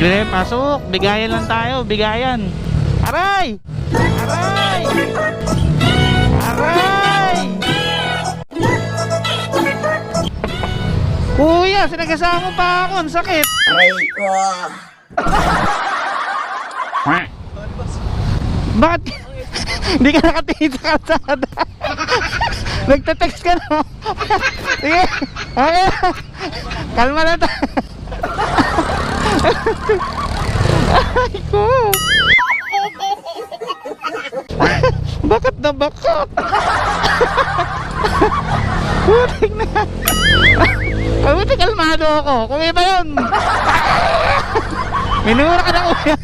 Sige, pasok. Bigayan lang tayo. Bigayan. Aray! Aray! Aray! Kuya, sinagasama mo pa ako. Ang sakit. Aray ko. Bakit? Hindi ka nakatingin sa kalsada. Nagte-text ka na. Sige. Okay. Kalma na tayo. Ay ko. Bakit na bakit? Putik na. Ay, buti kalmado ako. Kung iba yun. Minura ka na kuya.